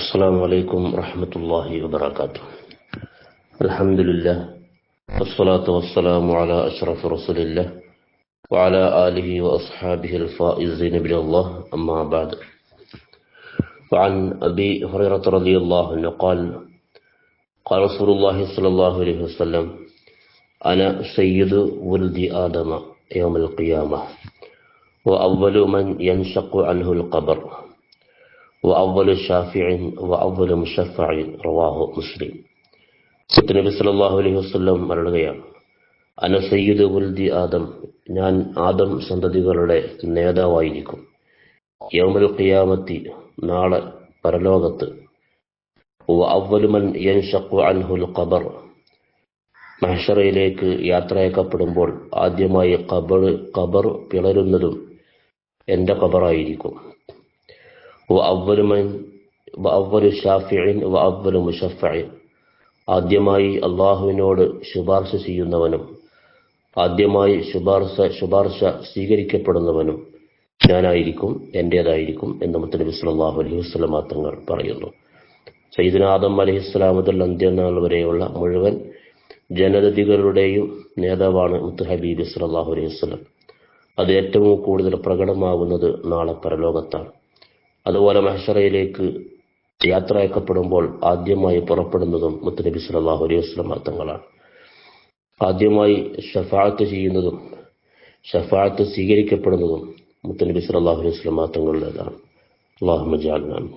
السلام عليكم ورحمة الله وبركاته. الحمد لله والصلاة والسلام على أشرف رسول الله وعلى آله وأصحابه الفائزين بن الله. أما بعد وعن أبي هريرة رضي الله عنه قال قال رسول الله صلى الله عليه وسلم أنا سيد ولد آدم يوم القيامة وأول من ينشق عنه القبر. وأول شافع وأول مشفع رواه مسلم നബി സല്ലല്ലാഹു അലൈഹി വസല്ലം പറയുകയാണ് അന സയ്യിദ് ഉൽദി ആദം ഞാൻ ആദം സന്തതികളുടെ നേതാവായിരിക്കും യൗമുൽ ഖിയാമത്തി നാളെ പരലോകത്ത് അവലുമൻ യൻഷഖു അൻഹുൽ ഖബർ മഹ്ഷറയിലേക്ക് യാത്രയക്കപ്പെടുമ്പോൾ ആദ്യമായി ഖബർ ഖബർ പിളരുന്നതും എൻ്റെ ഖബറായിരിക്കും ആദ്യമായി അള്ളാഹുവിനോട് ശുപാർശ ചെയ്യുന്നവനും ആദ്യമായി ശുപാർശ ശുപാർശ സ്വീകരിക്കപ്പെടുന്നവനും ഞാനായിരിക്കും എന്റേതായിരിക്കും എന്ന് മുത്തനബി സല്ലല്ലാഹു അലൈഹി വസല്ലം തങ്ങൾ പറയുന്നു. സയ്യിദിന ആദം അലൈഹിസ്സലാം മുതൽ അന്ത്യനാൾ വരെയുള്ള മുഴുവൻ ജനതതികളുടെയും നേതാവാണ് മുത്ത് ഹബീബ് സല്ലല്ലാഹു അലൈഹി വസ്ലം അത് ഏറ്റവും കൂടുതൽ പ്രകടമാകുന്നത് നാളെ പരലോകത്താണ്. അതുപോലെ മഹസറയിലേക്ക് യാത്ര അയക്കപ്പെടുമ്പോൾ ആദ്യമായി പുറപ്പെടുന്നതും മുത്തനബി സല്ലല്ലാഹു അലൈഹി വസ്ലം തങ്ങളാണ്. ആദ്യമായി ഷഫാത്ത് ചെയ്യുന്നതും ഷഫാത്ത് സ്വീകരിക്കപ്പെടുന്നതും മുത്തനബി സല്ലല്ലാഹു അലൈഹി വസ്ലം തങ്ങളുടേതാണ്. അള്ളാഹു ജാലനാണ്